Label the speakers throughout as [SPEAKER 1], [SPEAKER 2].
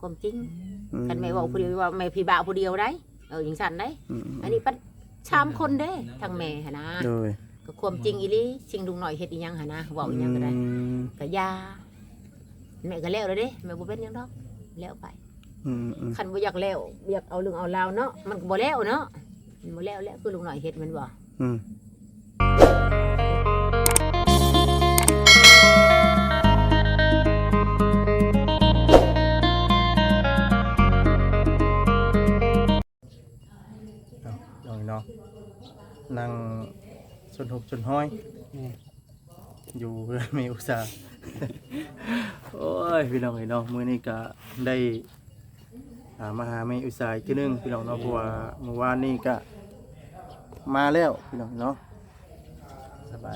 [SPEAKER 1] ความจริง
[SPEAKER 2] อื
[SPEAKER 1] คันแม่เว้าผู้เดียวว่าแม่พี่บ่าวผู้เดียวได้เออจังซั่นได้
[SPEAKER 2] อืม
[SPEAKER 1] อันนี้ปัดชามคนเด้ทางแม่หั่นนะ
[SPEAKER 2] โดย
[SPEAKER 1] ก็ความจริงอีหลีชิงลุงหน่อยเฮ็ดอีหยังหั่นนะเว้าอีหยังก็ได้
[SPEAKER 2] อืม
[SPEAKER 1] ก็อยาแม่ก็แล้วแล้วเด้แม่บ่เป็นหยังดอกแล้วไป
[SPEAKER 2] อืมอืม
[SPEAKER 1] คันบ่อยากแล้วอยากเอาเรื่องเอาราวเนาะมันก็บ่แล้วเนาะมันบ่แล้วแล้วคือลุงหน่อยเฮ็ดแมันบ่
[SPEAKER 2] นาะนั่งชนหกชนห้อยอยู่เพื่อนมีอุตสาห์ โอ้ยพี่น้องไอ้น้องมื้อนี้ก็ได้อ่ามาหาแม่อุตสาห์อีกทีหนึงพี่น้องเนาะเพราะว่าเมื่อวานนี้ก็มาแล้วพี่น้องเนาะ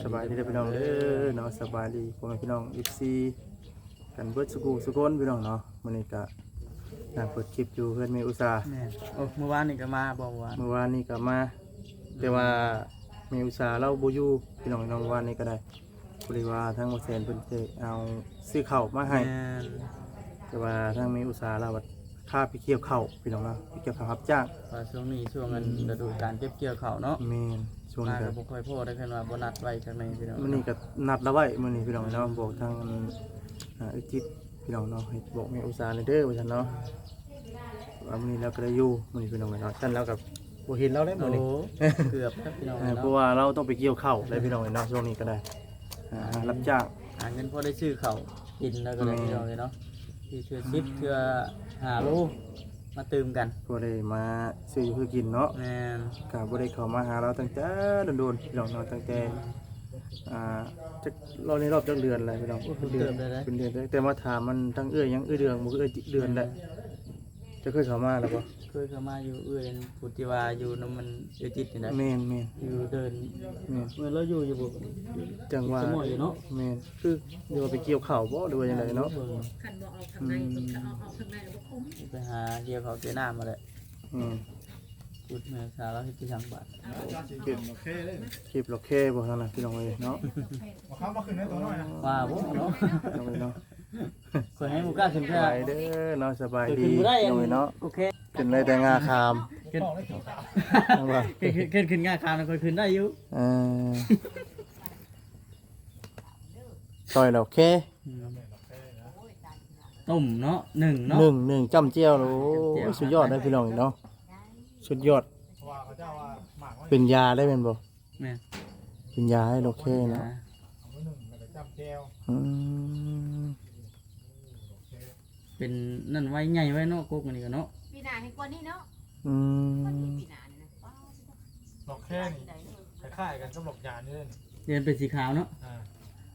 [SPEAKER 2] สบายดีเด้อพี่น้องเด้อเนาะสบายดีพ่อแม่พี่น้อง FC กันเบิดสุกูสุคนพี่น้องเนาะมื้อนี้ก็ นั่งเปิดคลิปอยู่เพื่อนแม่อุตสาห์
[SPEAKER 3] แม่นโอ้เมื่อวานนี่ก็มาบอกว่า
[SPEAKER 2] เมื่อวานนี้ก็มา แต่ว่าแม่อุตสาห์เราบ่อยู่พี่น้องน้องวานนี้ก็ได้บริว่าทั้งบ่แสนเพิ่นสิเอาซื้อข้าวมาให้
[SPEAKER 3] แม่น
[SPEAKER 2] แต่ว่าทางมีอุตสาห์เราว่าค่าไปเกี่ยวเข้าวพี่น้องเราไปเกี่ยวข้าวรับจ้าง
[SPEAKER 3] ว่าช่วงนี้ช่วงเงินฤดูการเก็บเกี่ยวข้าวเนาะ
[SPEAKER 2] แม่นช่วง
[SPEAKER 3] มา
[SPEAKER 2] นี้
[SPEAKER 3] ก็
[SPEAKER 2] ก็
[SPEAKER 3] บ่ค่อยพอได้คันว่าบ่นัดไว้ข้างในพี่น้อง
[SPEAKER 2] มื้อนี้ก็นัดแล้วไว้มื้อนี้พี่น้องเนาะบอกทางอ่าอุทิศ พี่น้องเนาะให้บอกแม่อุตสาห์เลยเด้อว่าซั่นเนาะว่ามื้อนี้เราก็ได้อยู่มื้อนี้พี่น้องเนาะท่านเรากับบ่เห็นเราแล้วมื้อ
[SPEAKER 3] โอ้
[SPEAKER 2] นี้
[SPEAKER 3] เกือบครับพี่น้อง
[SPEAKER 2] อ่า
[SPEAKER 3] เนาะ
[SPEAKER 2] เพราะว่าเราต้องไปเกี่ยวข้าวเลยพี่น้องเนาะช่วงนี้ก็ได้อ่ารับจ้าง
[SPEAKER 3] หาเงินพอได้ซื้อข้าวกินแล้วก็ได้
[SPEAKER 2] แม่
[SPEAKER 3] พี่น้องเลยเนาะที่เทื่อ10เทื่อ5โลมาตื่มกัน
[SPEAKER 2] บ่ได้มาซื้ออยู่เพื่อกินเนาะ
[SPEAKER 3] แม่น
[SPEAKER 2] ก็บ่ได้เข้ามาหาเราตั้งแต่โดนๆพี่น้องเนาะตั้งแต่ อ่าจักเราในรอบจักเดือนแล้วพี่น้อง
[SPEAKER 3] โอ้
[SPEAKER 2] เป็น
[SPEAKER 3] เติ
[SPEAKER 2] เดือน
[SPEAKER 3] มได้เลย
[SPEAKER 2] เป็นเดือนแต่มาถามมันทั้งเอื้อยยังเอื้อยเดืองบ่คือเอื้อยจิเดือนแหละจะเคยเข้ามาแล้วบ่
[SPEAKER 3] เคยเข้ามาอยู่เอื้อยพุทธิวาอยู่นํมันเอจิตนี่นะ
[SPEAKER 2] แม่นแม่น
[SPEAKER 3] อยู่เดิน
[SPEAKER 2] แม่น
[SPEAKER 3] เมื่อเราอยู่อยู่บ่
[SPEAKER 2] จังว่า
[SPEAKER 3] สมอยอยู่เนาะ
[SPEAKER 2] แม่นคืออยู่ว่าไปเกี่ยวข้าวบ่หรือว่าจังไดเนาะ
[SPEAKER 1] คันบ่ออกทางในก็ถ้าออกทางในแล้วบ่คุ้ม
[SPEAKER 3] ไปหาเกี่ยวข้าวเกี่ยวน้ำมาแหละ
[SPEAKER 2] อืม
[SPEAKER 3] พูดแม่สาวเราที่ที่ทางบ้าน
[SPEAKER 2] คลิปคลิปโอเคบ่ซั่นน่ะพี่น้องเอ้ยเนาะ
[SPEAKER 3] ว่าบ่เนาะ
[SPEAKER 2] น้องเอ้ยเนาะ
[SPEAKER 3] คยให้หมูกล้าขึ้น
[SPEAKER 2] ส
[SPEAKER 3] แค่
[SPEAKER 2] บายเด้อเนาะสบายดี
[SPEAKER 3] น้
[SPEAKER 2] องเอ้ยเนาะ
[SPEAKER 3] โอเค
[SPEAKER 2] ขึ้นเลยแต่งาคาม
[SPEAKER 3] ขึ้น
[SPEAKER 2] เอาว่า
[SPEAKER 3] ขึ้นขึ้นขึ้นง่ายคามเคยขึ้นได้อยู่
[SPEAKER 2] เออซอยโอเค
[SPEAKER 3] ต้มเนาะหนึ่งเนาะ
[SPEAKER 2] หนึ่งหนึ่งจ้ำเจียวโอ้
[SPEAKER 3] ย
[SPEAKER 2] สุดยอดได้พี่น้องเนาะ สุดยอด เป็นยาได้เป็นบ่
[SPEAKER 3] แม่
[SPEAKER 2] เป็นยาให้โอเคนะอืม
[SPEAKER 3] เป็นนั่นไว้ใหญ่ไว้เนาะกุ๊กมันนี่ก็เนาะ
[SPEAKER 1] ปีหน้าให้กว่านี้เนาะ
[SPEAKER 2] อืม
[SPEAKER 1] ปีหน้านี่นะว้าว
[SPEAKER 4] ดอกแค่นี่คล้ายๆกันกับดอกยานี่เลย
[SPEAKER 3] เรียนเป็นสีขาวเนาะ
[SPEAKER 4] อ่า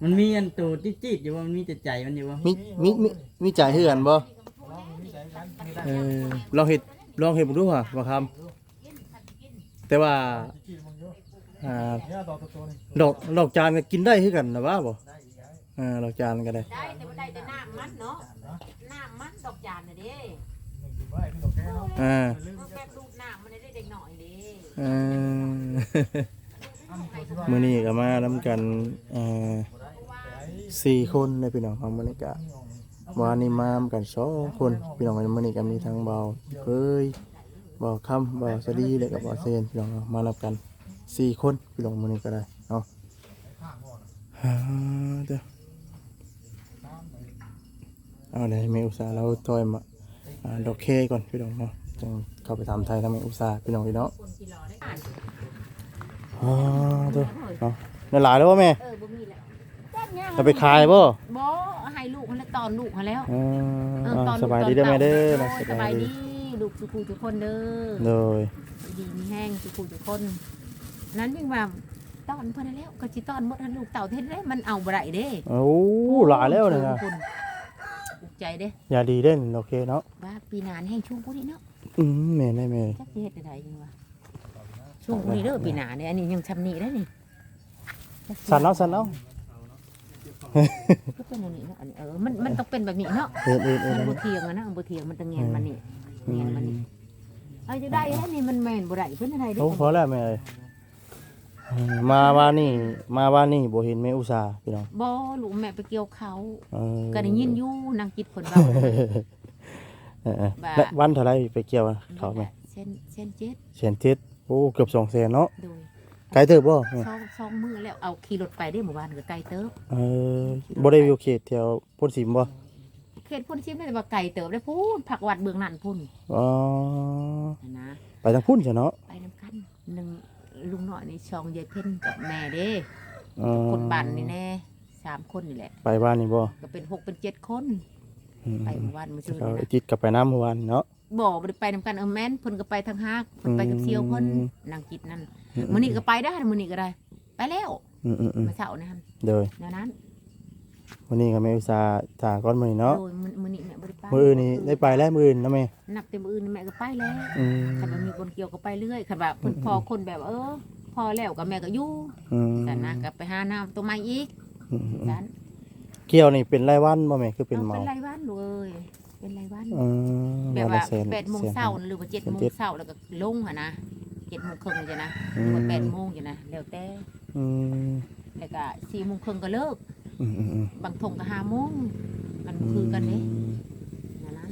[SPEAKER 3] มันมีอันตัวจี๊ดๆอยู่ว่ามันมีแต่ใจมันอยู่ว่า
[SPEAKER 2] มีมีมีมีจ่ายเฮือนบ่
[SPEAKER 4] ลองมีใจกันมีได้
[SPEAKER 2] เออลองเห็ด ลองเห็ดบ่ดูห่ะบ่คำแต่ว่า
[SPEAKER 4] ที่มันเยอะ
[SPEAKER 2] อ่า
[SPEAKER 4] เนี่ยดอกตัวนี้
[SPEAKER 2] ดอกดอกจานก็กินได้คือกันนะว่าบ่อ่าดอกจานก็ได้
[SPEAKER 1] ได้แต่บ่ได้แต่น้ำมันเนาะน้ำมันดอกจานน่ะเด้
[SPEAKER 4] หนึ่งกินไว้พี่ดอกแค่เนาะ
[SPEAKER 2] อ่า
[SPEAKER 1] เออแบบดูดน้ำมันได้เด็กหน่อยเด้
[SPEAKER 2] เอ่อ
[SPEAKER 4] อันนี้ตัวที่ว่า
[SPEAKER 2] มื้อนี้ก็มานํกันเอ่อสี่คนเลยพี่น้องของมื้อนี้ก็ วันนี้มานำกันสองคนพี่น้องมื้อนี้ก็มีทั้งเบาเคยเบาคำเบาสะดีแล้วก็เบาเซนพี่น้องมานำกันสี่คนพี่น้องมื้อนี้ก็ได้เนาะฮ่าเด้อเอาเดี๋ยวให้แม่อุตสาห์เราถอยมาดอกเคก่อนพี่น้องเนาะจังเข้าไปถามไทยทางแม่อุตสาห์พี่น้องพี่เนาะ
[SPEAKER 1] คนที่รอได้อ่าน
[SPEAKER 2] อ๋อเด้อเนาะได้หลายแล้วบ่แม่
[SPEAKER 1] เออบ่มีแล้วแจ้งยัง
[SPEAKER 2] จะไปขายบ่
[SPEAKER 1] บ่ ตอนลูกเขาแล้ว
[SPEAKER 2] อ่า
[SPEAKER 1] เออ
[SPEAKER 2] อ่า
[SPEAKER 1] ตอน
[SPEAKER 2] สบายดีเด้อแม่เด้อ
[SPEAKER 1] โอ้
[SPEAKER 2] นะ
[SPEAKER 1] ยสบายดีลูกทุกคู่ทุกคนเด้อ
[SPEAKER 2] โดย
[SPEAKER 1] ดีมีแห้งทุกคู่ทุกคน นั้นยิ่งว่าตอนเพิ่นนนแล้วก็สิตอนหมดให้ลูกเต่าเฮ็ดได้มันเอาบ่ได้เด้
[SPEAKER 2] โอ้หลายแล้วเนี่ยนะ
[SPEAKER 1] คุณภูมิใจเด้
[SPEAKER 2] อย่าดีเด่นโอเคเนาะ
[SPEAKER 1] ว่าปีหน้านี่แห้งช่วงผู้นี้เนาะ
[SPEAKER 2] อืมแม่ได้แม่
[SPEAKER 1] จักสิเฮ็ดได้จังว่าช่วงผู้นี้เด้อปีหน้าเนี่ยอันนี้ยังชำนี้ได้นี่จักสิ
[SPEAKER 2] สั่นเอาสั่นเอา
[SPEAKER 1] ก็เป็นอันนี้เนาะอันนี้เออมันมันต้องเป็นแบบนี้เนาะ
[SPEAKER 2] เอ็นเอ็นเอ็น
[SPEAKER 1] มันบ่เทียงอะนะมันบ่เทียงมันต้องแงนมันนี่แงนมันนี่เอาจะได้แล้วนี่มันแม่นบ่ได้เพิ่นอะไรเด้
[SPEAKER 2] โอ้พอแล้วแม่เอ้ยอืมมาว่านี่มาว่านี่บ่เห็นแม่อุตส่าห์พี่น้อง
[SPEAKER 1] บ่ลูกแม่ไปเกี่ยวเขา
[SPEAKER 2] เออ
[SPEAKER 1] ก็ได้ยินอยู่นางจิตเพิ่นเว้า
[SPEAKER 2] เออเออ
[SPEAKER 1] บ่า
[SPEAKER 2] และวันเท่าไรไปเกี่ยวเขาไหม
[SPEAKER 1] เส้นเส้นเจ็ด
[SPEAKER 2] แสนเจ็ดโอ้เกือบสองแสนเนาะ
[SPEAKER 1] โดย
[SPEAKER 2] ไกลเติบบ่แม่
[SPEAKER 1] ช่องช่องมือแล้วเอาขี่รถไปได้หมู่บ้านก็ไกลเติบ
[SPEAKER 2] เออบ่ได้อยู่เขตแถวพ้นสิมบ่
[SPEAKER 1] เขตพุ่นชิมได้ว่าไกลเติบได้พูนผักวัดเบืองนั่นพุ่น
[SPEAKER 2] อ๋อ
[SPEAKER 1] นะ
[SPEAKER 2] ไปทางพุ่นจ้ะเนาะ
[SPEAKER 1] ไปน้ำกันหนึ่งลุงหน่อยนี่ช่องยายเพ่นกับแม่เด้
[SPEAKER 2] อ๋อ
[SPEAKER 1] คนบันนี่แน่สามคนนี่แหละ
[SPEAKER 2] ไปบ้านนี่บ่
[SPEAKER 1] ก็เป็นหกเป็นเจ็ดคน
[SPEAKER 2] อืม
[SPEAKER 1] ไปหมู่บ้านมือซื้อ
[SPEAKER 2] เขา
[SPEAKER 1] นี่นะ
[SPEAKER 2] จิตกลับไปน้ำเมื่อวานเนาะ
[SPEAKER 1] บอกบ่ได้ไปนำกันเออแม่นเพิ่นก็ไปทางฮากเพิ่นไปกับเซียวเพิ่น
[SPEAKER 2] อืม
[SPEAKER 1] นางกิจนั่นมื้อนี้ก็ไปได้มื้อนี้ก็ได้ ไปแล้ว
[SPEAKER 2] อืมอืมอืม
[SPEAKER 1] มื้อเช้านี่หั่น
[SPEAKER 2] โดย
[SPEAKER 1] แนวนั้น
[SPEAKER 2] วันนี้ก็แม่อุตส่าห์ทางก้อนมื้อนี้เนาะ
[SPEAKER 1] โดยมื้อมื้อนี้แม่บ่ได้ไป
[SPEAKER 2] มื้ออื่นนี่ได้ไปแล้วมื้ออื่นนะแม่
[SPEAKER 1] นับแต่มื้ออื่นแม่ก็ไปแล้ว
[SPEAKER 2] อืม
[SPEAKER 1] คันว่ามีคนเกี่ยวก็ไปเรื่อยคันว่าเพิ่นพอคนแบบเออพอแล้วก็แม่ก็อยู่
[SPEAKER 2] อืม
[SPEAKER 1] แต่นะก็ไปหาน้ำตัวใหม่อีก
[SPEAKER 2] อืมอืม
[SPEAKER 1] จัน
[SPEAKER 2] เกี่ยวนี่เป็นรายวันบ่แม่คือเป็นเหมา
[SPEAKER 1] เป็นรายวันเลย เป็นรายวัน
[SPEAKER 2] อืม
[SPEAKER 1] แบบ
[SPEAKER 2] วัน
[SPEAKER 1] ว่า
[SPEAKER 2] ละแสน
[SPEAKER 1] แปดโมง
[SPEAKER 2] แสน
[SPEAKER 1] เช้าหรือว่าเจ็ดโมง
[SPEAKER 2] เจ็ด
[SPEAKER 1] เช้าแล้วก็ลงหั่นนะเจ็ดโมงครึ่งจ้ะนะห
[SPEAKER 2] อื
[SPEAKER 1] รือ
[SPEAKER 2] ม
[SPEAKER 1] ว่าแปดโมงจ้ะนะแล้วแต่
[SPEAKER 2] อืม
[SPEAKER 1] แล้วก็สี่โมงครึ่งก็เลิก
[SPEAKER 2] อืมอืมอืม
[SPEAKER 1] บางทงก็ห้าโมงมันคือกันเด้นะนะ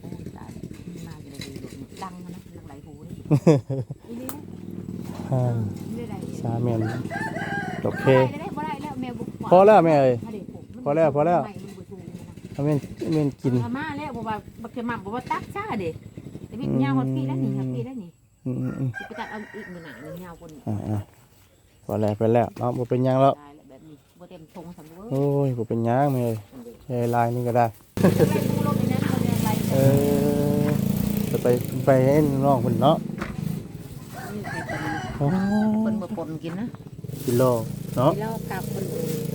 [SPEAKER 1] โอ้ยตายแล้วมาจะได้ดูรถนี่ดังนะดังไหลหูเลยอีนี่นะ
[SPEAKER 2] อ่า
[SPEAKER 1] ไม่ได้
[SPEAKER 2] สามแม่นโอเค
[SPEAKER 1] บ่ได้บ่ได้แล้วแม่บุก
[SPEAKER 2] พอแล้วแม่เอ้ย
[SPEAKER 1] ถ้าได้ผมมัน
[SPEAKER 2] พอแล้วพอแล้ว
[SPEAKER 1] ไม่มันบ่สูงนะ
[SPEAKER 2] เอาแม่น แม่นกิน
[SPEAKER 1] เอามาแล้วบ่ว่าบ่เคยมาบ่ว่าตักช้าเด้แต่พี่ยาวฮอดพี่แล้วนี่ฮอดพี่แล้วนี่
[SPEAKER 2] อืมอืมอืม
[SPEAKER 1] สิไปตัดเอาอีกมื้อหน้านี่ยาวกว่านี้
[SPEAKER 2] อ่าอ่าพอแล้วไปแล้วเนาะบ่เป็นหยังแล้ว
[SPEAKER 1] ตายแล้วแบบนี้บ่เต็มทงสำเว้ย
[SPEAKER 2] โอ้ยบ่เป็นหยังแม่เอ้ยใช้ลายนี่ก็ได้
[SPEAKER 1] อะไรกูรถนี่นะเขาเรียกอะไร
[SPEAKER 2] เออจะไปไปให้น้องเพิ่นเนาะ
[SPEAKER 1] นี่ใครเป็น
[SPEAKER 2] อ๋อ
[SPEAKER 1] คนบ่ปนกินนะ
[SPEAKER 2] กิโลเนาะ
[SPEAKER 1] กินแล้วกับคนอื่น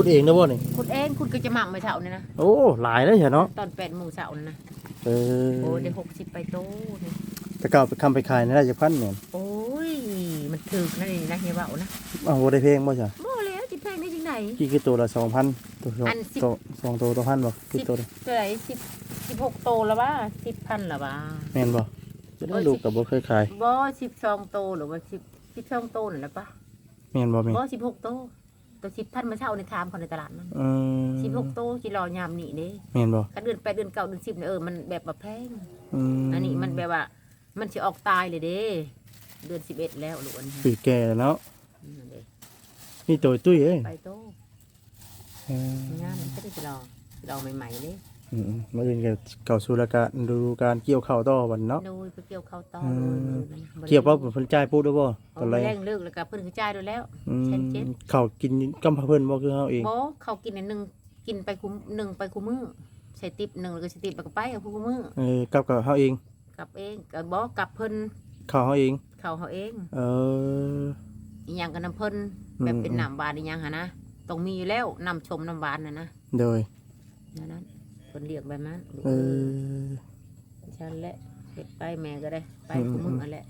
[SPEAKER 2] คุณเองนะบ่นี่
[SPEAKER 1] คุณเองคุณก็จะหมั่งไปเช้านี่นะ
[SPEAKER 2] โอ้หลายเลยเนาะ
[SPEAKER 1] ตอนแปดโมงเช้านี่นะ
[SPEAKER 2] เออ
[SPEAKER 1] โอ้ได้หกสิบไปโตนี่
[SPEAKER 2] แต่เก่าไปคำไปขายนี่ได้จักพันเนี่ย
[SPEAKER 1] โอ้ยมันถึกนั่นนี่นะเฮียเบานะ
[SPEAKER 2] อ้าวบ่ได้เพลงบ่จ้ะ
[SPEAKER 1] บ่แล้วจิแพงได้จังไหน
[SPEAKER 2] กี่คือตัวละ2,000ตัวสอง
[SPEAKER 1] อันสิบ
[SPEAKER 2] ตัวสองตัวตัวพันบ่คือตัวละ
[SPEAKER 1] เท่าไหร่สิบสิบหกโตแล้วว่าสิบพันแล้วว่า
[SPEAKER 2] แม่นบ่จะได้ลูกกับบ่เคยขาย
[SPEAKER 1] บ่สิบสองโตหรือว่าสิบสิบสองโตนั่นแหละปะ
[SPEAKER 2] แม่นบ่แม่น
[SPEAKER 1] บ่สิบหกโต ตัวสิบพันมาเช่าในทามคนในตลาดมัน
[SPEAKER 2] อืม
[SPEAKER 1] สิบหกโตจิรอยามนี่เด้
[SPEAKER 2] แม่นบ่
[SPEAKER 1] กันเดือนแปดเดือนเก้าเดือนสิบเนี่ยเออมันแบบว่าแพง
[SPEAKER 2] อืม
[SPEAKER 1] อันนี้มันแบบว่า มันจะออกตายเลยเด้ เดือนสิบเอ็ดแล้วหรือวันนี้
[SPEAKER 2] ปีแก่แล้วเนาะ
[SPEAKER 1] นั่นเด้
[SPEAKER 2] นี่ตัวตุ้ยเอ้ย
[SPEAKER 1] ไปโต
[SPEAKER 2] เออ
[SPEAKER 1] งานมันก็ได้จะรอรอใหม่ๆเลย
[SPEAKER 2] อืมๆมื้ออื่นก็เข้าสู่รายการดูการเกี่ยวข้าวต่อบัดเนาะ
[SPEAKER 1] โดยไปเกี่ยวข้าวต่อ
[SPEAKER 2] อื
[SPEAKER 1] โด
[SPEAKER 2] ม
[SPEAKER 1] ยมือมัน
[SPEAKER 2] เกี่ยวบ่เพิ่นจ่ายปุ๊บได้บ่ต
[SPEAKER 1] เอา
[SPEAKER 2] อน
[SPEAKER 1] ไป
[SPEAKER 2] แร
[SPEAKER 1] แร
[SPEAKER 2] ก
[SPEAKER 1] งเลิกแล้วก็เพิ่นกระจายด้วยแล้ว
[SPEAKER 2] อืม
[SPEAKER 1] เช่นเจ็ด
[SPEAKER 2] ข้าวกินกำพาเพิ่นบ่คือเฮาเอง
[SPEAKER 1] บ่เขากินอันหนึ่งกินไปคุมหนึ่งไปคุมมือใส่ติบหนึ่งแล้วก็ใส่ติบแล้วก็ไปเอาคุมมือ
[SPEAKER 2] เออกับกับเฮาเอง
[SPEAKER 1] กลับเองก็บ่กลับเพิ่น
[SPEAKER 2] ข้าวเฮาเอง
[SPEAKER 1] เขาเขาเอง
[SPEAKER 2] เออ
[SPEAKER 1] อีหยังกับน้ำเพิ่น
[SPEAKER 2] อืม
[SPEAKER 1] แบบเป็นน้ำบานอีหยังหะนะต้องมีอยู่แล้วน้ำชมน้ำบานน่ะนะ
[SPEAKER 2] โดย
[SPEAKER 1] นั่นนั้น เพิ่นเรียกแบบนั้น
[SPEAKER 2] เออ
[SPEAKER 1] ฉันแหละเฮ็ดไปแม่ก็ได้ ไป
[SPEAKER 2] อืม
[SPEAKER 1] คุมมือนั่นแหละ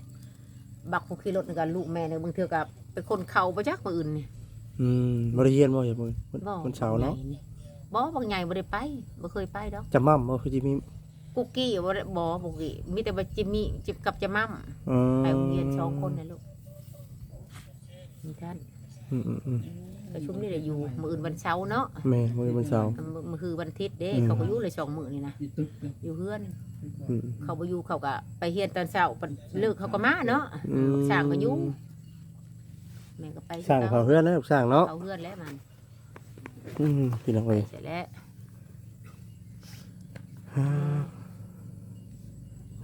[SPEAKER 1] บักผู้ขี่รถนี่ก็ลูกแม่เนี่ยบางเทื่อก็เป็นคนเข้าบ่จักมื้ออื่นนี่
[SPEAKER 2] อืมบ่ได้เรียนบ่อย่ามื้อ
[SPEAKER 1] บ่
[SPEAKER 2] วันเสาร์เนาะ
[SPEAKER 1] บงใหญ่นี่บ่บางใหญ่บ่ได้ไปบ่เคยไปดอก
[SPEAKER 2] จะม่ํบ่คือสิมี
[SPEAKER 1] กุกกี้บ่ได้บ่บุกกี้มีแต่ว่าจิมมี่จิบกับจะมั่ม
[SPEAKER 2] อืม
[SPEAKER 1] ไปโรงเรียนสองคนนะลูกมีท่าน
[SPEAKER 2] อืมอืมอืม
[SPEAKER 1] ประชุมนี่ได้อยู่มื้ออื่นวันเสาร์เนาะ
[SPEAKER 2] แม่มื้อวันเสาร์
[SPEAKER 1] มื้อมื้อคือวันอาทิตย์เด้
[SPEAKER 2] อืม
[SPEAKER 1] เขาก็อยู่เลยสองมื้อนี่นะอยู่เฮือน
[SPEAKER 2] อืม
[SPEAKER 1] เขาบ่อยู่เขาก็ไปเฮียนตอนเช้าปนเลิกเขาก็มาเนาะ
[SPEAKER 2] อืม
[SPEAKER 1] สร้างก็อยู่แม่ก็ไป
[SPEAKER 2] สร้างเขาเฮือนแล้วสร้างเนาะ
[SPEAKER 1] เขาเฮือนแล้วมัน
[SPEAKER 2] อืมพี่น้อง
[SPEAKER 1] ไป
[SPEAKER 2] เอ้ย
[SPEAKER 1] เสร็จแล้ว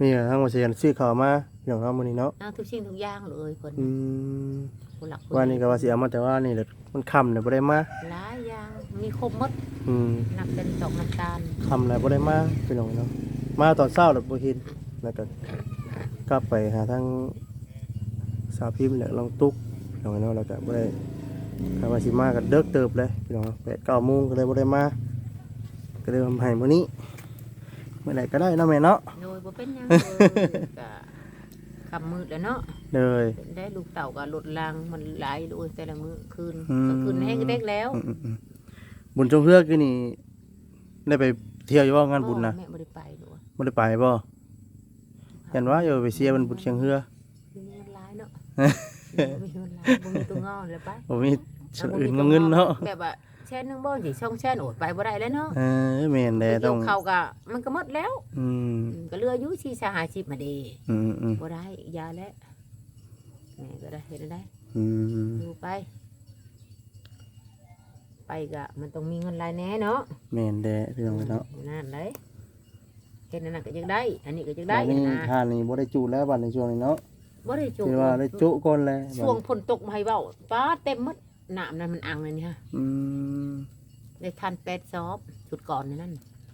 [SPEAKER 2] นี่ทางว่าสิกันซื้อข้าวมาพี่น้องเฮามื้อนี้เนาะ
[SPEAKER 1] เอาทุกสิ่งทุกอย่างเลยเพิ่น
[SPEAKER 2] อืม
[SPEAKER 1] ผู้หลักผู้
[SPEAKER 2] ว่านี่ก็ว่าสิเอามาแต่ว่านี่แหละมันค่ำเนี่ยบ่ได้มา
[SPEAKER 1] หลายอย่างมีครบหมด
[SPEAKER 2] อืม
[SPEAKER 1] น้ำเป็นดอกน้ำตาล
[SPEAKER 2] ค่ำแล้วบ่ได้มาพี่น้องเนาะมาตอนเช้าแล้วบ่เห็นแล้วก็กลับไปหาทางสาวพิมพ์แล้วลองตุกพี่น้องเนาะแล้วก็บ่ได้ก็ว่าสิมาก็เดึกเติบเลยพี่น้อง8 9โมงก็เลยบ่ได้มาก็เลยมาให้มื้อนี้เมื่อไหร่ก็ได้เนาะแม่เนาะ
[SPEAKER 1] โดยบ่เป็นหยังเลยก็ คำมืดแล้วเนาะ
[SPEAKER 2] เลย
[SPEAKER 1] ได้ลูกเต่ากับรถรางมันหลายโดยแต่ละมื้อคืน
[SPEAKER 2] อืม
[SPEAKER 1] กลางคืนแห้งเด็กแล้ว
[SPEAKER 2] อืมอืมอืมบุญจงเฮือกคือนี่ ได้ไปเที่ยวอยู่บ่งานบุญนะ
[SPEAKER 1] แม่บ่ได้ไปหรอก
[SPEAKER 2] บ่ได้ไปบ่เห็นว่าอยู่ไปเสียมันบุญเชียงเฮือ
[SPEAKER 1] มีเงินหลายเนาะบ่มีเงินหลายบ่มีตัวงอเลยไป
[SPEAKER 2] บ่มีส่วนอื่นก็เงินเนาะ
[SPEAKER 1] แบบว่า แช่นหนึงบ่สิช่องแช่นโอดไปบ่ได้แล้วเนาะ
[SPEAKER 2] เออแม่น
[SPEAKER 1] ไป
[SPEAKER 2] แล้
[SPEAKER 1] เกี่
[SPEAKER 2] ต้
[SPEAKER 1] ย
[SPEAKER 2] อง
[SPEAKER 1] วเขาก็มันก็หมดแล้ว
[SPEAKER 2] อืม
[SPEAKER 1] อืมก็เหลืออยู่4 5 50มาเด้
[SPEAKER 2] อืมอืม
[SPEAKER 1] บ่ได้ยาแล้วแม่ก็ได้เฮ็ดได้
[SPEAKER 2] อืม
[SPEAKER 1] อยู่ไป ไปก็มันต้องมีเงินหลายแหน่เนาะ
[SPEAKER 2] แม่นแด้พี่น้องเนาะ
[SPEAKER 1] นั่นเลยเฮ็ดอันนั้นก็จักได้ อันนี้ก็จักได้
[SPEAKER 2] บัดนี้
[SPEAKER 1] นะ
[SPEAKER 2] ทานนี่บ่ได้จุแล้วบัดในช่วงนี้เนาะ
[SPEAKER 1] บ่ได้จุ
[SPEAKER 2] คือว่าได้จุก่อนแล้ว
[SPEAKER 1] ช่วงฝนตกมาให้เว้าป้าเต็มหมด น้ำนั้นมันอังเลยนี่ฮะ
[SPEAKER 2] อืม
[SPEAKER 1] ได้ทันแปดซอบชุดก่อนนี่นั่น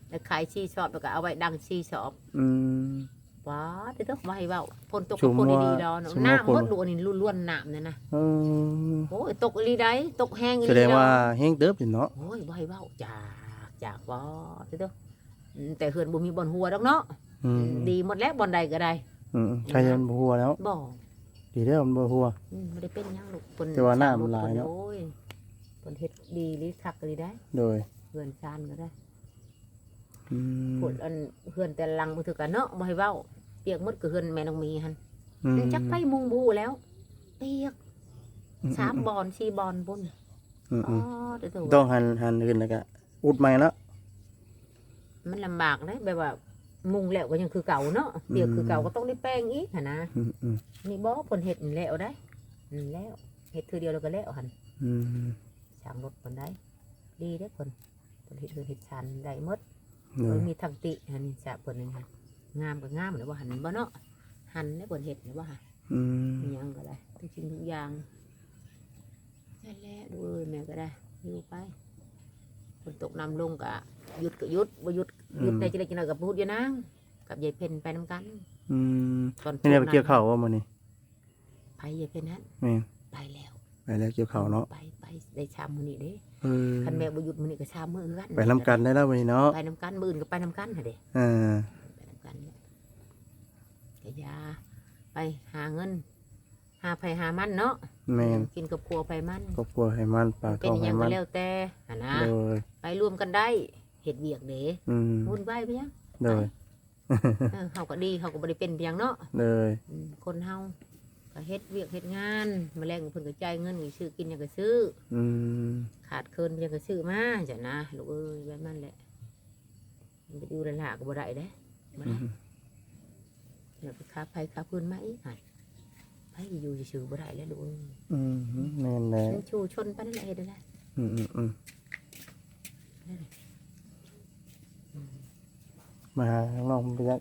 [SPEAKER 1] แล้วขายชีสอบแล้วก็เอาไว้ดังชีสอบ
[SPEAKER 2] อืม
[SPEAKER 1] ว้าเด้อมาให้เว้าฝนตก
[SPEAKER 2] ชุ่
[SPEAKER 1] ก็
[SPEAKER 2] ม
[SPEAKER 1] ฝน
[SPEAKER 2] ว่า
[SPEAKER 1] ดีๆดอกเนาะ
[SPEAKER 2] ชุ่มว่า
[SPEAKER 1] น้ำ
[SPEAKER 2] ฝน
[SPEAKER 1] หมดดูอันนี้ล้วนๆน้ำนั่นนะ
[SPEAKER 2] เออ
[SPEAKER 1] โอ้ยตกอีหลีได้ตกแห้งอีห
[SPEAKER 2] แส
[SPEAKER 1] ลี
[SPEAKER 2] ดง
[SPEAKER 1] ดอก
[SPEAKER 2] ว่าเฮงเติบอยู่เนาะ
[SPEAKER 1] โอ้ยบ่ให้เว้าจากจากบ่เด้ออืมแต่เฮือนบ่มีบ่อนหัวดอกเนาะ
[SPEAKER 2] อืม
[SPEAKER 1] ดีหมดแล้วบ่อนใดก็ได้
[SPEAKER 2] อืมใครจะมันบ่หัวแล้ว
[SPEAKER 1] บ่
[SPEAKER 2] ดีแล้วมันบ่หัว
[SPEAKER 1] อืมไม่ได้เป็นหยังลูกเพิ่น
[SPEAKER 2] แต่ว่าน้ำหลายเนาะ
[SPEAKER 1] โอ้ยเพิ่นเฮ็ดดีลิคักก็ดีได้
[SPEAKER 2] โดย
[SPEAKER 1] เฮือนซานก็ได้
[SPEAKER 2] อืม
[SPEAKER 1] พูดอันเฮือนแต่ลังบ่ถือกันเนาะบ่ให้เว้าเปียกหมดก็เฮือนแม่น้องมีหั่น
[SPEAKER 2] อืม
[SPEAKER 1] จักไปมุงบูแล้ว เปียกสามบอนสี่บอนบน
[SPEAKER 2] อืม
[SPEAKER 1] อ๋
[SPEAKER 2] อื
[SPEAKER 1] อ
[SPEAKER 2] ม
[SPEAKER 1] เดี๋ยวเถ
[SPEAKER 2] ต้อ
[SPEAKER 1] อะ
[SPEAKER 2] งหันหันขึ้นแล้วก็อุดใหม่แล้ว
[SPEAKER 1] มันลำบากนะแบบว่า มุงแล้วก็ยังคือเก่าเนาะเปียกคือเก่าก็ต้องได้แป้งอีกหั่นนะ
[SPEAKER 2] อืมอืม
[SPEAKER 1] นี่บ่เพิ่นเฮ็ดนี่แล้วได้อืมแล้วเฮ็ดคือเดียวแล้วก็แล้วหั่น
[SPEAKER 2] อืม
[SPEAKER 1] ช่างรถเพิ่นได้ ดีเด้อเพิ่นเพิ่นเฮ็ดเฮือนเฮ็ดชานได้หมด
[SPEAKER 2] โดย
[SPEAKER 1] มันมีทางติหันจะเปิดนึงค่ะงามก็งามเลยว่าหันบ่เนาะหันได้เปิดเห็ดหรือว่า
[SPEAKER 2] อืม
[SPEAKER 1] มีหยังก็ได้ทุกสิ่งทุกอย่างนั่นแหละดูเอ้ยแม่ก็ได้อยู่ไปฝนตกน้ำลงก็หยุดก็หยุดบ่หยุด หยุดได้จะได้กินอะไรกับพูดอยู่นางกับยายเพ็ญไปน้ำกัน
[SPEAKER 2] อืม
[SPEAKER 1] ตอน
[SPEAKER 2] นี่ได้ไปเกี่ยวข้าวว่ามื้อนี้
[SPEAKER 1] ไปยายเพ็ญนั้น
[SPEAKER 2] แม่น
[SPEAKER 1] ไปแล้ว
[SPEAKER 2] ไปแล้วเกี่ยวข้าวเนาะ
[SPEAKER 1] ไปไปได้ชามมื้อนี้เด้
[SPEAKER 2] เออ
[SPEAKER 1] คันแม่บ่หยุดมื้อนี้ก็ชามมื้ออื่นกัน
[SPEAKER 2] ไปนํกันได้แล้วมื้อนี้เนาะ
[SPEAKER 1] ไปน้ำกันมื้ออื่นก็ไปน้ำกันหั่นเด้
[SPEAKER 2] เออ
[SPEAKER 1] ไปทำกันเนี่ยกยาไปหาเงิน หาไผหามันเนาะ
[SPEAKER 2] แม่น
[SPEAKER 1] กินกับครัวไผมัน
[SPEAKER 2] ครอบครัวให้มันปาก
[SPEAKER 1] เป็
[SPEAKER 2] ท้
[SPEAKER 1] น
[SPEAKER 2] อง
[SPEAKER 1] อ
[SPEAKER 2] ให้
[SPEAKER 1] ย่าง
[SPEAKER 2] มั
[SPEAKER 1] ก็
[SPEAKER 2] น
[SPEAKER 1] แล้วแต่หนนะ
[SPEAKER 2] โดย
[SPEAKER 1] ไปรวมกันได้ เห็ดเวียกเด้
[SPEAKER 2] อืม
[SPEAKER 1] วุ่นวายไปยัง
[SPEAKER 2] โดย
[SPEAKER 1] เออเฮาก็ดีเฮาก็บ่ได้เป็นไปหยังเนาะ
[SPEAKER 2] โดย
[SPEAKER 1] อืมคนเฮาก็เฮ็ดเวียกเฮ็ดงานแมลงเพิ่นก็จ่ายเงินก็ซื้อกินหยังก็ซื้อ
[SPEAKER 2] อืม
[SPEAKER 1] ขาดเคินเพิ่นก็ซื้อมาจ้ะนะลูกเอ้ยแบบนั้นแหละมันไปอยู่ระลาก็บ่ได้เด้บ่ได้เดี๋ยวไปค้าไผค้าพื้นมาอีกหั่นไผอยู่ซื่อๆบ่ได้แล้วลูกเอ้ย
[SPEAKER 2] อืมแม่นแหละ
[SPEAKER 1] ฉันชูชนไปนั่นแหละเฮ็ดได้แล้ว
[SPEAKER 2] อืมอืมอืม มาหาข้างนอกมันไปยัก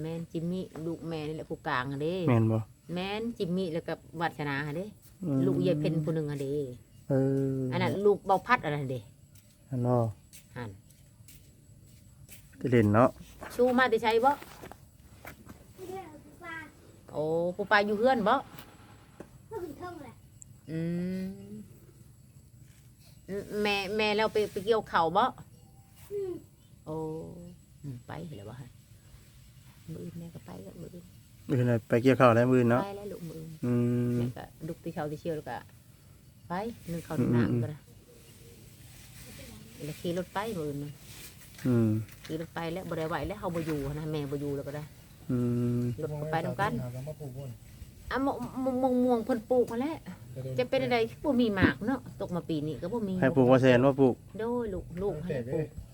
[SPEAKER 1] แม่นจิมมี่ลูกแม่นี่แหละผู้กลางอะเด้
[SPEAKER 2] แม่นบ่
[SPEAKER 1] แม่นจิมมี่แล้วก็วัฒนาอะเด้
[SPEAKER 2] อืม
[SPEAKER 1] ลูกยายเพ็ญผู้หนึงอะเด้
[SPEAKER 2] เออ
[SPEAKER 1] อั
[SPEAKER 2] อั
[SPEAKER 1] นนั้นลูกเบาพัดอะไรเด้
[SPEAKER 2] อันเนาะ
[SPEAKER 1] หัน
[SPEAKER 2] จะเล่นเนาะ
[SPEAKER 1] ชูมาแต่ใช้บ่โอ้ผู้ปลาอยู่เฮือนบ่อืมแม่แม่เราไปไปเกี่ยวเข่าวบ่ โอ้อืมไปแล้วบ่ฮะมืออื่นแม่ก็ไปกันมืออื่น
[SPEAKER 2] มื้อไหนไปเกี่ยวข้าวแล้วมื้อเนาะ
[SPEAKER 1] ไปแล้วลูกมืออื่น
[SPEAKER 2] อืม
[SPEAKER 1] แม่ก็ลุกที่เขาที่เชี่ยวแล้วก็ไปนึ่งเขาว
[SPEAKER 2] อื
[SPEAKER 1] นึ่ง
[SPEAKER 2] มอืม
[SPEAKER 1] น้ำก็ได้แล้วขี่รถไปมืออื่นนะ
[SPEAKER 2] อืม
[SPEAKER 1] ขี่รถไปแล้วบ่ได้ไหวแล้วเขาบ่อยู่นะแม่บ่อยู่แล้วก็ได้
[SPEAKER 2] อืม
[SPEAKER 1] รถก็ไปนํกัน
[SPEAKER 4] หามาปลูกบน
[SPEAKER 1] อะมะม่วงม่วงม่วงเพิ่นปลูกมาแล้วจะเป็นอะไรที่บ่มีหมากเนาะตกมาปีนี้ก็บ่มี
[SPEAKER 2] ให้ปลูกว่าแสนว่าปลูก
[SPEAKER 1] โดยลูกลูกให้ปลูก
[SPEAKER 2] มัน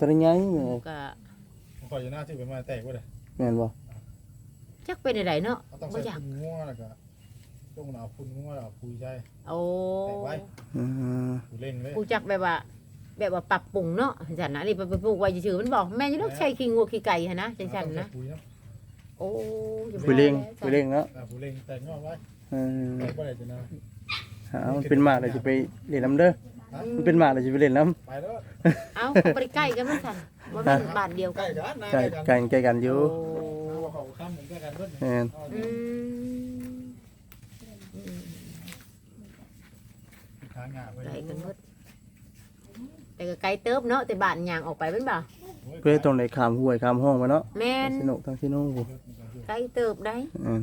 [SPEAKER 2] ตัวใหญ่
[SPEAKER 1] ลูกก็
[SPEAKER 4] คอยจะหน้าที่เป็นมาแตกว่าเลย
[SPEAKER 2] แม่นบ่
[SPEAKER 1] จักเป็นอะไรเนาะ
[SPEAKER 4] เขาต้อง
[SPEAKER 1] บ่
[SPEAKER 4] ใส่
[SPEAKER 1] อยาก
[SPEAKER 4] คุณงัวแล้วก็ต้องเอาคุณงัวแล้วเอาคุยใช่
[SPEAKER 1] โอ้
[SPEAKER 4] แตกไว้
[SPEAKER 2] อืม
[SPEAKER 4] กูเล่งเลย
[SPEAKER 1] กูจักแบบว่า แบบว่าปรับปรุงเนาะจังนะนี่ไปไปปลูกไว้ซื่อๆมันบอกแม่จะต้องใช้ขี้งัวขี้ไก่หั่นนะจังซั่นนะ
[SPEAKER 4] คุยนะ
[SPEAKER 1] โอ้ย
[SPEAKER 2] คุยเล่งคุยเล่งเนาะ
[SPEAKER 4] กูเล่งแต่งอกไว้
[SPEAKER 2] เออ
[SPEAKER 4] แตกว่าอะไรจะนะ
[SPEAKER 2] หามันเป็นหมากเลยจะไปเล่นน้ำเด้อ มันเป็นหมากเลยจะไปเล่นน้
[SPEAKER 4] ไปแล้ว
[SPEAKER 1] เอาเขาบ่ได้ใกล้กันมันซั่นบ่แม่นบ้านเดียว
[SPEAKER 4] ใก
[SPEAKER 1] กั
[SPEAKER 4] ล้
[SPEAKER 1] น
[SPEAKER 4] กันนะำ
[SPEAKER 2] ใกล้
[SPEAKER 4] ใกล้กัน
[SPEAKER 2] กันใกล้กันอยู่
[SPEAKER 1] โอ้
[SPEAKER 4] เอาเขาข้ามเหมือนกันเพื่อน
[SPEAKER 2] แม่น
[SPEAKER 1] อืมอืม
[SPEAKER 4] ทางงานไป
[SPEAKER 1] ไกลกันหมดแต่ก็ไกลเติบเนาะแต่บ้านย่างออกไปเป็นบ่า
[SPEAKER 2] เพื่อตรงไหนขามห้วยขามห้องมาเนาะ
[SPEAKER 1] แม่น
[SPEAKER 2] สนุกทั้งที่นู่นกู
[SPEAKER 1] ไกลเติบได้
[SPEAKER 2] อืม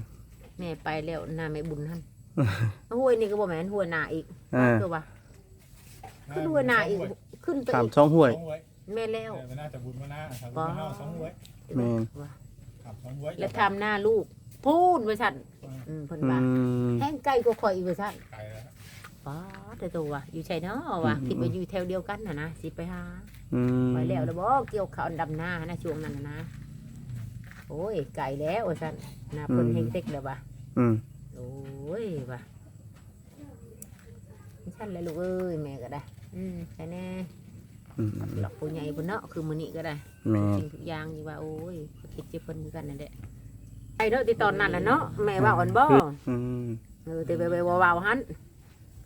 [SPEAKER 1] แม่ไปแล้วนาแม่บุญท่านห้วยนี่ก็บ่แม่นห้วยนาอีก
[SPEAKER 2] อ่า
[SPEAKER 1] คือว่า ขึ้นห้วยนาอีกขึ้นไป
[SPEAKER 2] ขาม
[SPEAKER 1] อีก
[SPEAKER 2] ช่องห้วย
[SPEAKER 4] สองไว้
[SPEAKER 1] แม่แล้ว
[SPEAKER 4] มันน่าจะบุญมาหน้าครับบุญมาหน้าสองไว้
[SPEAKER 2] แม่น
[SPEAKER 1] ว่า
[SPEAKER 4] ขับสองไว้
[SPEAKER 1] แล้วทำหน้าลูก พูดว่าซั่นอืมเพิ่น
[SPEAKER 2] อื
[SPEAKER 1] ว่ามแห้งไกลก็ข่อยอีกว่าซั่น
[SPEAKER 4] ไกลแล้ว
[SPEAKER 1] ป๊อดแต่ตัวว่ะอยู่ใช่เนาะว่ะคิดว่าอยู่แถวเดียวกันน่ะนะสิไปหา
[SPEAKER 2] อืม
[SPEAKER 1] ไปแล้วแล้วบ่เกี่ยวข้าวดำหน้านะช่วงนั้นน่ะนะ โอ้ยไก่แล้วว่าซั่นหน้าเพิ่นเฮงเต็กแล้วว่ะ
[SPEAKER 2] อืม
[SPEAKER 1] โอ้ยว่ะฉันเลยลูกเอ้ยแม่ก็ได้ อืมใช่แน่
[SPEAKER 2] อืม
[SPEAKER 1] หลักผู้ใหญ่พุ่นเนาะคือมื้อนี้ก็ได้
[SPEAKER 2] แม่
[SPEAKER 1] สิ่งทุกอย่างอยู่ว่าโอ้ยคิดเจ็บเพิ่นคือกันนั่นแหละไปเนาะที่ตอนนั้นน่ะเนาะแม่ว่าอ่อนบ่
[SPEAKER 2] อืม
[SPEAKER 1] เออแต่ไปไปว่าวๆหัน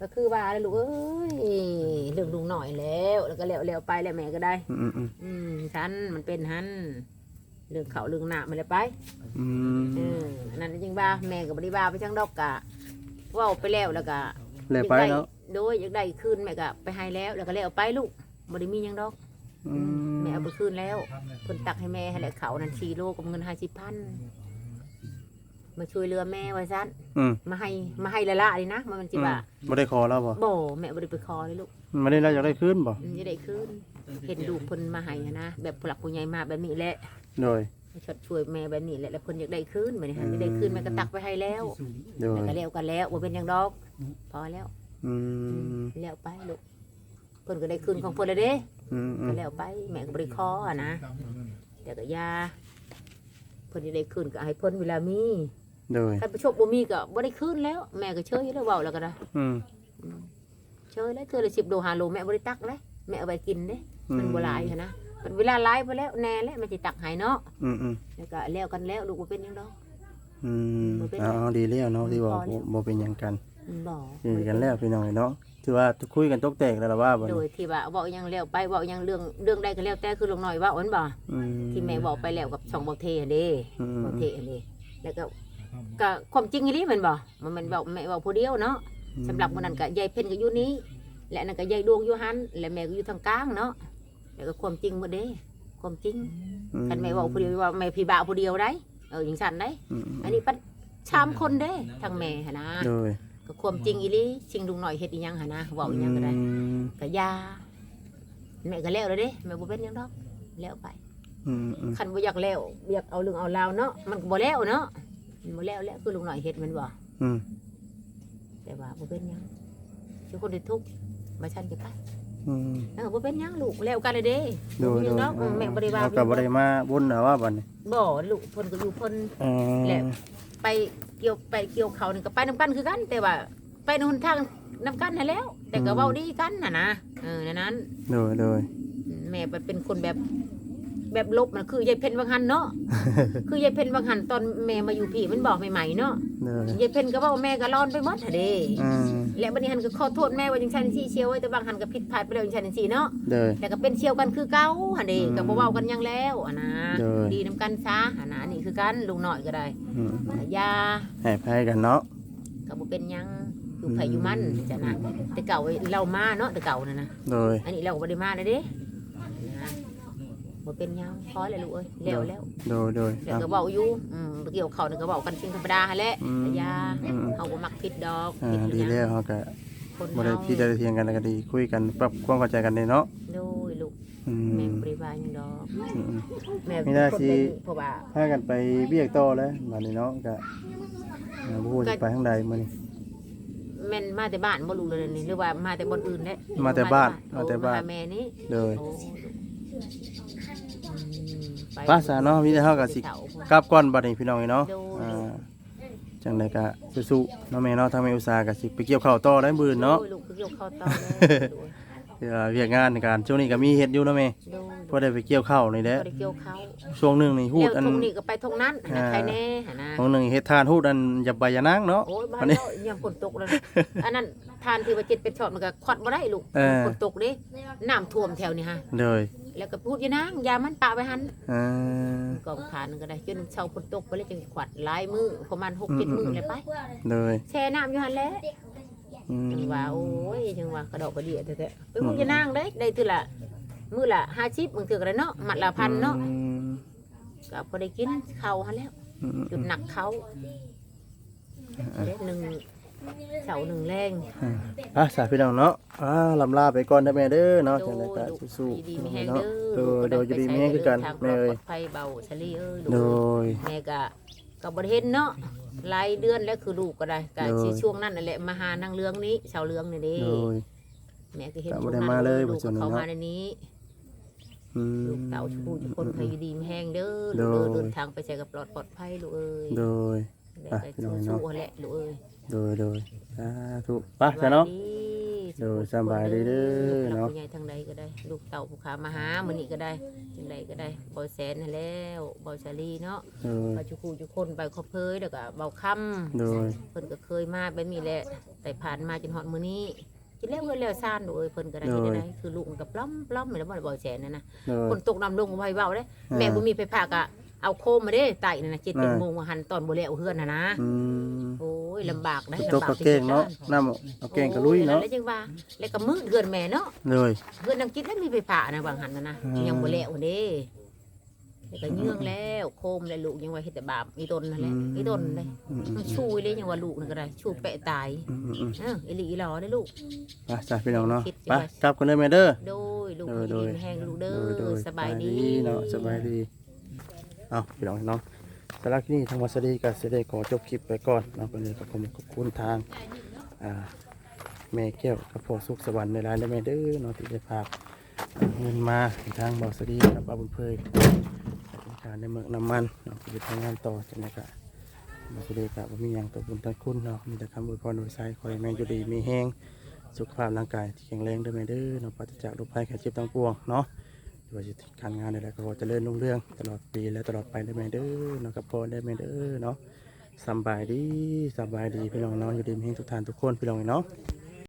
[SPEAKER 1] ก็คือว่าลูกเอ้ยเรื่องลุงหน่อยแล้ว แล้วก็แล้วแล้วไปแล้วแม่ก็ได้
[SPEAKER 2] อืมอืมอืม
[SPEAKER 1] อืมฉันมันเป็นหันเรื่องเขาเรื่องหน้ามันเลยไป
[SPEAKER 2] อืม
[SPEAKER 1] เอออันนั้นจริงบ่าแม่ก็บ่ได้ว่าไปจังดอกกะเว้าไปแล้วแล้วก็
[SPEAKER 2] แล้วไปเนาะ
[SPEAKER 1] โดยอยากได้คืนแม่ก็ไปให้แล้วแล้วก็แล้วไปลูกบ่ได้มีหยังดอก
[SPEAKER 2] อืม
[SPEAKER 1] แม่เอาไปคืนแล้วเพิ่นตักให้แม่ให้แหละเขานั่น4โลกับเงิน50,000มาช่วยเหลือแม่ไว้ซั่น
[SPEAKER 2] อืม
[SPEAKER 1] มาให้มาให้ละละนี่นะมันมันสิว่า
[SPEAKER 2] บ่ได้ขอแล้วบ่
[SPEAKER 1] บ่แม่บ่ได้ไปขอเลยลูก
[SPEAKER 2] ไม่ได้แล้วอยากได้คืนบ่
[SPEAKER 1] มันจะได้คืนเห็นลูกเพิ่นมาให้อะนะแบบผู้หลักผู้ใหญ่มาแบบนี้แหละ
[SPEAKER 2] โดย
[SPEAKER 1] ชดช่วยแม่แบบนี้แหละแล้วเพิ่นอยากได้คืนบัดนี้ฮะอยากได้คืนแม่ก็ตักไปให้แล้ว
[SPEAKER 2] โดย
[SPEAKER 1] แล้วก็แล้วกันแล้วบ่เป็นหยังดอก พอแล้ว
[SPEAKER 2] อืม
[SPEAKER 1] แล้วไปลูกเพิ่นก็ได้คืนของเพิ่นแล้วเด้
[SPEAKER 2] อืมอื
[SPEAKER 1] ก็
[SPEAKER 2] ม
[SPEAKER 1] แล้วไปแม่ก็บ่ได้ขออะนะแต่ก็อยาเพิ่นจะได้คืนก็ให้เพิ่นเวลามี
[SPEAKER 2] โดย
[SPEAKER 1] ถ้าประชบบ่มีก็บ่ได้คืนแล้ว แม่ก็เชยแล้วเว้าแล้วก็ได้
[SPEAKER 2] อืม
[SPEAKER 1] เชยแล้วเธอละ10โล5โลแม่บ่ได้ตักเลยแม่เอาไปกินเด้
[SPEAKER 2] อื
[SPEAKER 1] มันบ่หลายหั้นนะมันเวลาหลายไปแล้วแน่แล้วมันสิตักให้เนาะ
[SPEAKER 2] อืมอืม
[SPEAKER 1] แล้วก็แล้วกันแล้วลูกบ่เป็นหยังดอก
[SPEAKER 2] อืม
[SPEAKER 1] บ่เป็น
[SPEAKER 2] เอ๋อดีแล้วเนาะที่ว่า
[SPEAKER 1] พอแล้ว
[SPEAKER 2] บ่เป็นหยังกัน
[SPEAKER 1] มันบ่
[SPEAKER 2] ดีกันแล้วพี่น้องเนาะถือว่าคุยกันตกแตกแล้วล่ะว่าบ่
[SPEAKER 1] โดยที่ว่าเว้าหยังแล้วไปเว้าหยังเรื่องเรื่องใดก็แล้วแต่คือลุงน้อยเว้าอันบ่
[SPEAKER 2] อืม
[SPEAKER 1] ที่แม่บอกไปแล้วกับช่องบ่เทอันเด้
[SPEAKER 2] อืม
[SPEAKER 1] บ่เทอันนี้แล้วก็ก็ความจริงอีหลีแม่นบ่มันแม่นเว้าแม่เว้าผู้เดียวเนาะสำหรับมื้อนั้นก็ยายเพ็ญก็อยู่นี้และอันนั้นก็ยายดวงอยู่หันและแม่ก็อยู่ทางกลางเนาะแล้วก็ความจริงหมดเด้ ความจริง
[SPEAKER 2] อื
[SPEAKER 1] คันแม่เว้าผู้เดียวว่าแม่พี่บ่าวผู้เดียวได้เออจังซั่นได้
[SPEAKER 2] อืม
[SPEAKER 1] อันนี้ปัดชามคนเด้ทางแม่หนนะ
[SPEAKER 2] โดย
[SPEAKER 1] ก็ความจริงอีหลีชิงลุงหน่อยเฮ็ดอีหยังหนนะเว้าอีหยังก็ได้
[SPEAKER 2] อืม
[SPEAKER 1] ก็อยาแม่ก็แล้วเลยเด้แม่บ่เป็นหยังดอกแล้วไป
[SPEAKER 2] อืมอืม
[SPEAKER 1] คันบ่อยากแล้วอยากเอาเรื่องเอาราวเนาะมันก็บ่แล้วเนาะมันบ่แล้วแล้วคือลุงหน่อยเฮ็ดแมันบ่
[SPEAKER 2] อืม
[SPEAKER 1] แต่ว่าบ่เป็นหยังทุกคนได้ทุกข์มาฉันจะไป
[SPEAKER 2] อืม
[SPEAKER 1] เออบ่เป็นหยังลูกแล้วกันเลยเด้
[SPEAKER 2] โด
[SPEAKER 1] บ่
[SPEAKER 2] ย
[SPEAKER 1] มีห
[SPEAKER 2] โด
[SPEAKER 1] ยัง
[SPEAKER 2] ย
[SPEAKER 1] ดอกแม่บ่ได้ว่า
[SPEAKER 2] เฮาก็บ่ได้มาวนหาว่าบัดนี้
[SPEAKER 1] บ่ลูกเพิ่นก็อยู่เพิ่น
[SPEAKER 2] เออ
[SPEAKER 1] แหละ ไปเกี่ยวไปเกี่ยวเขานี่ก็ไปนํกันคือกัน แต่ว่า ไปในหนทางนํกันนั่นแหล้ว แต่ก็เว้าดีกันน่ะนะเออในนั้น
[SPEAKER 2] โดยโดย
[SPEAKER 1] แม่เป็นคนแบบแบบลบมันคือยายเพ็ญบางหันเนาะ คือยายเพ็ญบางหันตอนแม่มาอยู่พี่มันบอกใหม่ๆเนาะ
[SPEAKER 2] โดย
[SPEAKER 1] ยายเพ็ญก็บอกว่าแม่ก็ร้อนไปหมดอะเด้
[SPEAKER 2] อืม
[SPEAKER 1] และบัดนี้หันก็ขอโทษแม่ว่าจังซั่นซี่เชียวไว้แต่บางหันก็ผิดพลาดไปแล้วจังซั่นซี่เนาะ
[SPEAKER 2] โดย
[SPEAKER 1] แต่ก็เป็นเชียวกันคือเก่าหั่นเด้
[SPEAKER 2] อืม
[SPEAKER 1] ก็บ่เว้ากันหยังแล้วอะนะ
[SPEAKER 2] เด้อ
[SPEAKER 1] ดีนํกันซะอะนะอันนี่คือกันลุงน้อยก็ได้
[SPEAKER 2] อืม
[SPEAKER 1] ยา
[SPEAKER 2] ให้ภัยกันเนาะ
[SPEAKER 1] ก็บ่เป็นหยังอยู่ไผอยู่มันจ้ะนะแต่เก่าเรามาเนาะแต่เก่านั่นนะ
[SPEAKER 2] โดย
[SPEAKER 1] อันนี้เราก็บ่ได้มาเลยเด้นะ บ่เป็นหยังพอแล้วลูกเอ้ยแล้วแล้ว
[SPEAKER 2] โดยโดย
[SPEAKER 1] เดี๋ยว
[SPEAKER 2] อะ
[SPEAKER 1] ก็เว้าอยู่อืมเกี่ยวเขานี่ก็เว้ากันสิ่งธรรมดาหั่นแหละ
[SPEAKER 2] อืม
[SPEAKER 1] แต่อยา
[SPEAKER 2] อืม
[SPEAKER 1] เฮาบ่มักผิดดอก
[SPEAKER 2] อ่า
[SPEAKER 1] ผิด
[SPEAKER 2] ดี
[SPEAKER 1] หยัง
[SPEAKER 2] แล้วเฮาก็
[SPEAKER 1] คน
[SPEAKER 2] บ่ได้
[SPEAKER 1] เฮา
[SPEAKER 2] พี่ได้เถียงกันแล้วก็ดีคุยกันปรับความเข้าใจกันเลยเนาะ
[SPEAKER 1] โดยลูก
[SPEAKER 2] อืม
[SPEAKER 1] แม่บ่ได้ว่าหยังดอก
[SPEAKER 2] อืม
[SPEAKER 1] แม่
[SPEAKER 2] ไม่น่า
[SPEAKER 1] เป็นคน
[SPEAKER 2] สิ
[SPEAKER 1] เป็นเพราะว่า
[SPEAKER 2] พากันไปเบียกต่อแล้วบัดนี้เนาะก็อ่าบ่ฮู้สิไปทางใดมื้อนี้
[SPEAKER 1] แม่นมาแต่บ้านบ่รู้เลยนี่หรือว่ามาแต่บ่อนอื่นเด้
[SPEAKER 2] มาแต่บ้าน
[SPEAKER 1] โอ้
[SPEAKER 2] มาแต่บ้าน
[SPEAKER 1] หแม่นี่
[SPEAKER 2] โดย
[SPEAKER 1] โอ้ลูกอืม
[SPEAKER 2] ภาษาเนาะมีแต่เฮาก็สิ
[SPEAKER 1] ไปเฒ่าพุ่น
[SPEAKER 2] กลับก่อนบัดนี้พี่น้องเนาะ
[SPEAKER 1] โดย
[SPEAKER 2] อ่าจังไดก็สู้ๆเนาะแม่เนาะทางแม่อุตสาหก็สิไปเกี่ยวข้าวต่อได้มื้ออื่นเนาะ
[SPEAKER 1] โดยลูกคือเกี่ยวข้าวต่อ เลย
[SPEAKER 2] เพื่อเวียกงานในการช่วงนี้ก็มีเฮ็ดอยู่เนาะแม่
[SPEAKER 1] โดย
[SPEAKER 2] พอได้ไปเกี่ยวข้าวนี่แหละ
[SPEAKER 1] บ่ได้เกี่ยวข้าว
[SPEAKER 2] ช่วงหนึงนี่ฮูดอัน
[SPEAKER 1] แล้วทงนี้ก็ไปทงนั้นหา
[SPEAKER 2] อ่า
[SPEAKER 1] ใครแน่หานะ
[SPEAKER 2] ช่วงหนึงเฮ็ดทานฮูดอันอย่าไปอย่านางเนาะ
[SPEAKER 1] โอ้ยบ้า
[SPEAKER 2] อั
[SPEAKER 1] น
[SPEAKER 2] นนี้
[SPEAKER 1] เรายังฝนตกเลยนะอันนั้นทานที่ว่าจิตเป็นช็อตมันก็ควัดบ่ได้ลูก
[SPEAKER 2] เออ
[SPEAKER 1] ฝนตกเด้น้ำท่วมแถวนี้ฮะ
[SPEAKER 2] เลย
[SPEAKER 1] แล้วก็พูดอยานางอยามันปะไว้หัน
[SPEAKER 2] อ่าก
[SPEAKER 1] องทานนึงก็ได้จนเช้าฝนตกไปแล้วจึงขวัดหลายมือประมาณ6 7มื้อเลยไป
[SPEAKER 2] เลย
[SPEAKER 1] แช่น้ำอยู่หันแหล้ว
[SPEAKER 2] อืม
[SPEAKER 1] จังว่าโอ้ยจังว่ากระดอกกระเดียแท้ๆไปพูดอยานางเด้ได้ทีละมื้อละ50มื้อถือก็ได้เนาะมัดละพันเนาะ
[SPEAKER 2] อืม
[SPEAKER 1] ก็พอได้กินข้าวหันแล้ว
[SPEAKER 2] อืม
[SPEAKER 1] จุดหนักเขาเด็ดหนึ่งเสาหนึ่งแรง
[SPEAKER 2] อะสาพี่น้องเนาะอ่าลำลาไปก่อนเด้อแม่เด้อเนาะจังไดก็
[SPEAKER 1] ลูก
[SPEAKER 2] สู้
[SPEAKER 1] ดีๆมี
[SPEAKER 2] ๆ
[SPEAKER 1] แห้ง
[SPEAKER 2] เนาะ
[SPEAKER 1] เด้อ
[SPEAKER 2] โดยโดยจะดีมีแฮงคือกัน
[SPEAKER 1] ทางป
[SPEAKER 2] แม่
[SPEAKER 1] ลอ
[SPEAKER 2] เอ้ย
[SPEAKER 1] ดภัยเบาชะลีเอ้ย
[SPEAKER 2] โด
[SPEAKER 1] ลูก
[SPEAKER 2] ย
[SPEAKER 1] แม่ก็ ก็บ่ได้เห็นเนาะหลายเดือนแล้วคือลูกก็ได้ก็สิช่วงนั้นนั่นแหละมาหานางเรืองนี้ชาวเรืองนี่เด้
[SPEAKER 2] โดย
[SPEAKER 1] แม่ก็เห็น
[SPEAKER 2] ก็บ่
[SPEAKER 1] ช่วง
[SPEAKER 2] ได้
[SPEAKER 1] นั้น
[SPEAKER 2] มาเลย
[SPEAKER 1] ลู
[SPEAKER 2] บ่
[SPEAKER 1] ก
[SPEAKER 2] ส่วนนี้
[SPEAKER 1] เขา
[SPEAKER 2] เนาะ
[SPEAKER 1] มาในนี้
[SPEAKER 2] อืม
[SPEAKER 1] ลูกเต่าชูทุกคนพยดีมแห้งเด้อ
[SPEAKER 2] โด
[SPEAKER 1] ลูก
[SPEAKER 2] ย
[SPEAKER 1] เด้อเดินทางไปใส่กับปลอดปลอดภัยลูกเอ้ย
[SPEAKER 2] โดย
[SPEAKER 1] แล้ว
[SPEAKER 2] อะ
[SPEAKER 1] ก็
[SPEAKER 2] พี่น้องเนาะ
[SPEAKER 1] สู้ๆแหละลูกเอ้ย
[SPEAKER 2] โดยโดยสาธุไปจ้ะเนาะ
[SPEAKER 1] สวัส
[SPEAKER 2] โดยสบายดีเด้อเนาะ
[SPEAKER 1] ผู้ใหญ่ทางใดก็ได้ ลูกเต่าผู้ขามาหามื้อนี้ก็ได้จังใดก็ได้บ่แสนนั่นแล้วบ่ชาลีเนาะ
[SPEAKER 2] โดย
[SPEAKER 1] บ่จุคูจุคนไปขอเพยแล้วก็เบาค่ำ
[SPEAKER 2] โดย
[SPEAKER 1] เพิ่นก็เคยมาแบบนี้แหละแต่ผ่านมาจนฮอดมื้อนี้กินแล้วเพิ่นแล้วซ่านโดยเพิ่นก็ได้
[SPEAKER 2] โดย
[SPEAKER 1] เฮ็ดได้คือลูกมันก็ปล้ำปล้ำแล้วบ่ได้บ่แสนนั่นนะ
[SPEAKER 2] โดย
[SPEAKER 1] คนตกน้ำลงไว้เว้าเด้
[SPEAKER 2] อ่า
[SPEAKER 1] แม่บ่มีไฟฟ้าก็เอาโคมมาเด้ไต่นั่นน่ะเจ็ดเป็น
[SPEAKER 2] อ่า
[SPEAKER 1] โมงว่าหันตอนบ่แล้วเฮือนน่ะนะ
[SPEAKER 2] อืม
[SPEAKER 1] โอ้ ยลำบากนะ
[SPEAKER 2] ตกกระเก่งเนาะน้ำเอาเก่งกระลุยเนาะ
[SPEAKER 1] โอ้แล้วจังว่าแล้วก็มืดเฮือนแม่เนาะ
[SPEAKER 2] โดย
[SPEAKER 1] เฮือนน้ำจิตแล้วมีไฟฟ้านะบางหันน่ะนะ
[SPEAKER 2] อ่ายั
[SPEAKER 1] ยังบ่แล้วเด้แล้วก็เยื่องแล้วโคมแล้วลูกยังว่าเฮ็ดแต่บาปอีต้นนั่นแหละอีต้นเลย
[SPEAKER 2] อืมอืม
[SPEAKER 1] มันชูยเลยยังว่าลูกนั่นก็ได้ชูแปะตาย
[SPEAKER 2] อืมอืมอืม
[SPEAKER 1] เอออีหลีอีหลอได้อลูก
[SPEAKER 2] ไปจ้ะพี่น้องเนาะ
[SPEAKER 1] คิด
[SPEAKER 2] ไป
[SPEAKER 1] ว่า
[SPEAKER 2] กลับกันเลยแม่เด้อ
[SPEAKER 1] โดยลูก
[SPEAKER 2] โดยโดย
[SPEAKER 1] ดีแห้งลูกเด้
[SPEAKER 2] โดยโด
[SPEAKER 1] อยสบายดี
[SPEAKER 2] เนาะสบายดีเอาพี่น้องเนาะ สำหรับที่นี่ทางวัสดีก็สิได้ขอจบคลิปไปก่อนเนาะวันนี้ก็ผมขอบคุณทางอ่าแม่แก้วกับพ่อสุขสวรรค์ในร้านได้แม่เด้อเนาะที่ได้ฝากเงินมาทางบอสดีกับอาบุญเพยการในเมืองน้ำมันเนาะที่ทำงานต่อจังได๋ก็บ่สดีก็บ่มีหยังตัวบุญตาคุณเนาะมีแต่คำอวยพรโดยสายขอให้แม่อยู่ดีมีแฮงสุขภาพร่างกายที่แข็งแรงเด้อแม่เด้อเนาะปราศจากโรคภัยไข้เจ็บทั้งปวงเนาะ ว่าจะการงานอะไรก็จะเจริญรุ่งเรืองตลอดปีและตลอดไปได้ไหมเด้อเนาะกับพ่อได้ไหมเด้อเนาะสบายดีสบายดีพี่น้องเนาะอยู่ดีมีทุกท่านทุกคนพี่น้องเนาะ